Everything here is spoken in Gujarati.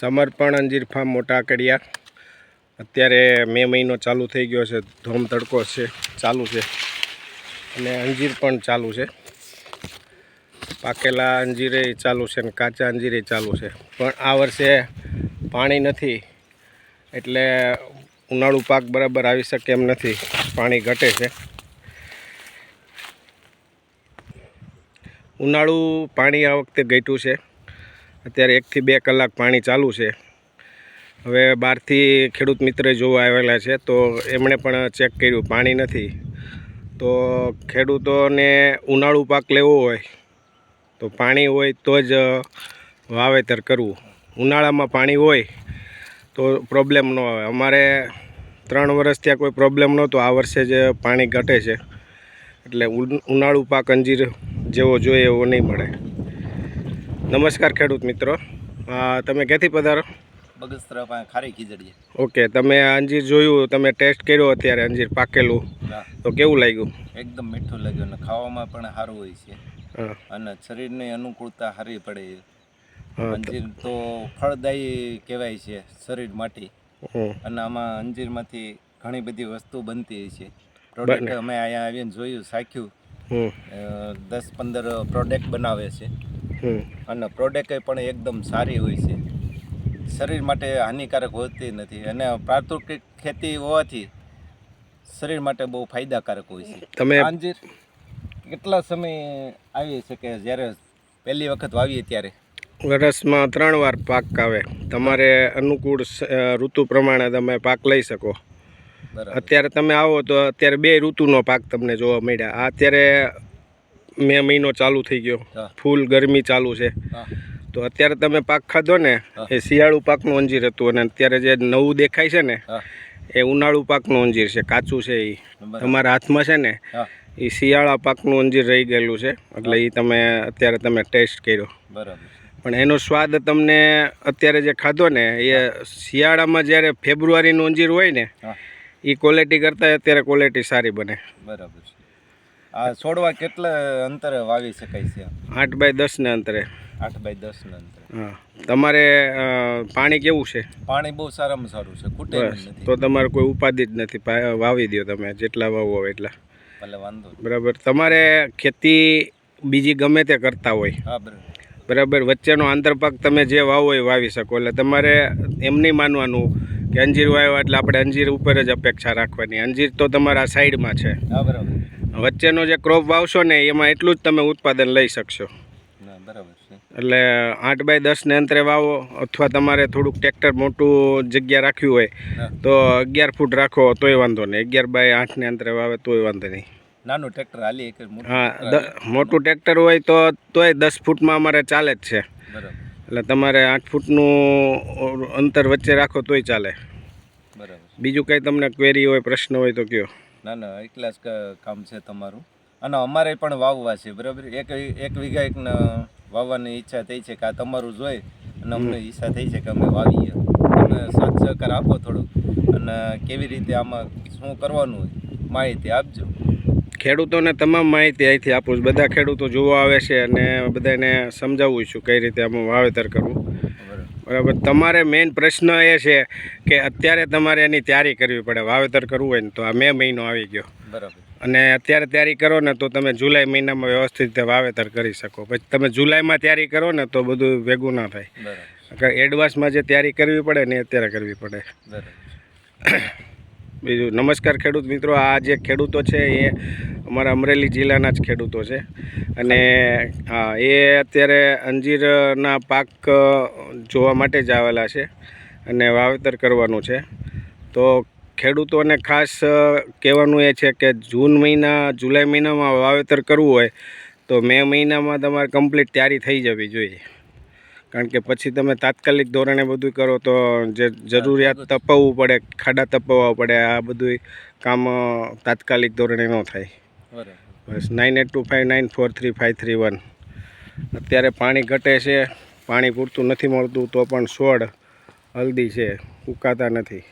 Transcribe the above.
સમર્પણ અંજીર ફાર્મ મોટા કડિયા. અત્યારે મે મહિનો ચાલુ થઈ ગયો છે, ધોમ તડકો છે, ચાલુ છે. અને અંજીર પણ ચાલુ છે. પાકેલા અંજીરે ચાલુ છે અને કાચા અંજીરે ચાલુ છે. પણ આ વર્ષે પાણી નથી, એટલે ઉનાળુ પાક બરાબર આવી શકે એમ નથી. પાણી ઘટે છે. ઉનાળુ પાણી આ વખતે ઘટ્યું છે. અત્યારે એકથી બે કલાક પાણી ચાલુ છે. હવે બહારથી ખેડૂત મિત્ર જોવા આવેલા છે, તો એમણે પણ ચેક કર્યું, પાણી નથી. તો ખેડૂતોને ઉનાળુ પાક લેવો હોય, તો પાણી હોય તો જ વાવેતર કરવું. ઉનાળામાં પાણી હોય તો પ્રોબ્લેમ ન આવે. અમારે ત્રણ વર્ષ ત્યાં કોઈ પ્રોબ્લેમ નહોતો, આ વર્ષે જ પાણી ઘટે છે. એટલે ઉન- ઉનાળુ પાક અંજીર જેવો જોઈએ એવો નહીં મળે. નમસ્કાર ખેડૂત મિત્રો. તમે ક્યાંથી પધારો? બગસરા પાસે ખારી ખીજડીએ. ઓકે તમે અંજીર જોયું તમે ટેસ્ટ કર્યો અત્યારે અંજીર પાકેલું. તો કેવું લાગ્યું? એકદમ મીઠું લાગ્યું અને ખાવામાં પણ સારું હોય છે. અને શરીરની અનુકૂળતા સારી પડે. અંજીર તો ફળદાયી કહેવાય છે શરીર માટે. અને આમાં અંજીરમાંથી ઘણી બધી વસ્તુ બનતી હોય છે. પ્રોડક્ટ અમે અહીંયા આવીને જોયું સાખ્યું. દસ પંદર પ્રોડક્ટ બનાવે છે. અને પ્રોડક્ટ પણ એકદમ સારી હોય છે. શરીર માટે હાનિકારક હોતી નથી. અને પ્રાકૃતિક ખેતી હોવાથી શરીર માટે બહુ ફાયદાકારક હોય છે. તમે અંજીર કેટલા સમય આવી શકે? જ્યારે પહેલી વખત વાવીએ ત્યારે? વરસમાં ત્રણ વાર પાક આવે. તમારે અનુકૂળ ઋતુ પ્રમાણે તમે પાક લઈ શકો. અત્યારે તમે આવો તો અત્યારે બે ઋતુનો પાક તમને જોવા મળ્યા. આ અત્યારે મે મહિનો ચાલુ થઈ ગયો. ફૂલ ગરમી ચાલુ છે. તો અત્યારે તમે પાક ખાધો ને એ શિયાળુ પાકનું અંજીર હતું. અને અત્યારે જે નવું દેખાય છે ને એ ઉનાળુ પાકનું અંજીર છે. કાચું છે એ તમારા હાથમાં છે ને એ શિયાળા પાકનું અંજીર રહી ગયેલું છે. એટલે એ તમે અત્યારે તમે ટેસ્ટ કર્યો. બરાબર પણ એનો સ્વાદ તમને અત્યારે જે ખાધો ને એ શિયાળામાં જ્યારે ફેબ્રુઆરીનું અંજીર હોય ને એ ક્વોલિટી કરતાં અત્યારે ક્વોલિટી સારી બને. બરાબર છે. આ છોડવા કેટલા અંતરે વાવી શકાય છે? આઠ બાય દસના અંતરે. આઠ બાય દસના અંતરે. હા. તમારે પાણી કેવું છે? પાણી બહુ સારામાં સારું છે ખૂટે તો તમારે કોઈ ઉપાધિ જ નથી વાવી દો તમે જેટલા વાવો એટલા. ભલે વાંધો બરાબર. તમારે ખેતી બીજી ગમે તે કરતા હોય. હા બરાબર. બરાબર. વચ્ચેનો આંતરપાક તમે જે વાવો એ વાવી શકો. એટલે તમારે એમ નહીં માનવાનું કે અંજીર વાવ્યા એટલે આપણે અંજીર ઉપર જ અપેક્ષા રાખવાની. અંજીર તો તમારા સાઈડમાં છે. બરાબર. વચ્ચેનો જે ક્રોપ વાવશો ને એમાં એટલું જ તમે ઉત્પાદન લઈ શકશો. બરાબર છે. એટલે આઠ બાય દસને અંતરે વાવો અથવા તમારે થોડુંક ટ્રેક્ટર મોટું જગ્યા રાખ્યું હોય તો અગિયાર ફૂટ રાખો તોય વાંધો નહીં. અગિયાર બાય આઠને અંતરે વાવે તોય વાંધો નહીં. નાનું ટ્રેક્ટર હાલી એક હા મોટું ટ્રેક્ટર હોય તો તોય દસ ફૂટમાં અમારે ચાલે જ છે. બરાબર. એટલે તમારે આઠ ફૂટનું અંતર વચ્ચે રાખો તોય ચાલે. બરાબર બીજું કંઈ તમને ક્વેરી હોય પ્રશ્ન હોય તો કયો? ના ના એકલા જ કામ છે તમારું. અને અમારે પણ વાવવા છે બરાબર? એક એક વીઘા એક વાવવાની ઈચ્છા થઈ છે કે આ તમારું જોઈ અને અમને ઈચ્છા થઈ છે કે અમે વાવીએ. તમે સાથ સહકાર આપો થોડુંક અને કેવી રીતે આમાં શું કરવાનું હોય માહિતી આપજો. ખેડૂતોને તમામ માહિતી અહીંથી આપું છું. બધા ખેડૂતો જોવા આવે છે અને બધાને સમજાવું છું કઈ રીતે આમાં વાવેતર કરવું. બરાબર. તમારે મેઇન પ્રશ્ન એ છે કે અત્યારે તમારે એની તૈયારી કરવી પડે. વાવેતર કરવું હોય ને તો આ મે મહિનો આવી ગયો. બરાબર. અને અત્યારે તૈયારી કરો ને તો તમે જુલાઈ મહિનામાં વ્યવસ્થિત રીતે વાવેતર કરી શકો. પછી તમે જુલાઈમાં તૈયારી કરો ને તો બધું ભેગું ના થાય. એડવાન્સમાં જે તૈયારી કરવી પડે ને અત્યારે કરવી પડે. બરાબર. બીજું નમસ્કાર ખેડૂત મિત્રો, આ જે ખેડૂતો છે એ અમારા અમરેલી જિલ્લાના જ ખેડૂતો છે. અને, હા, એ અત્યારે અંજીરના પાક જોવા માટે જ આવેલા છે અને વાવેતર કરવાનું છે. તો ખેડૂતોને ખાસ કહેવાનું એ છે કે જૂન મહિના, જુલાઈ મહિનામાં વાવેતર કરવું હોય તો મે મહિનામાં તમારે કમ્પ્લીટ તૈયારી થઈ જવી જોઈએ. કારણ કે પછી તમે તાત્કાલિક ધોરણે બધું કરો તો જે જરૂરિયાત તપાવવું પડે ખાડા તપાવવા પડે આ બધું કામ તાત્કાલિક ધોરણે ન થાય. બસ nine eight two five nine four three five three one અત્યારે પાણી ઘટે છે પાણી પૂરતું નથી મળતું તો પણ છોડ હલ્દી છે ઉકાતા નથી.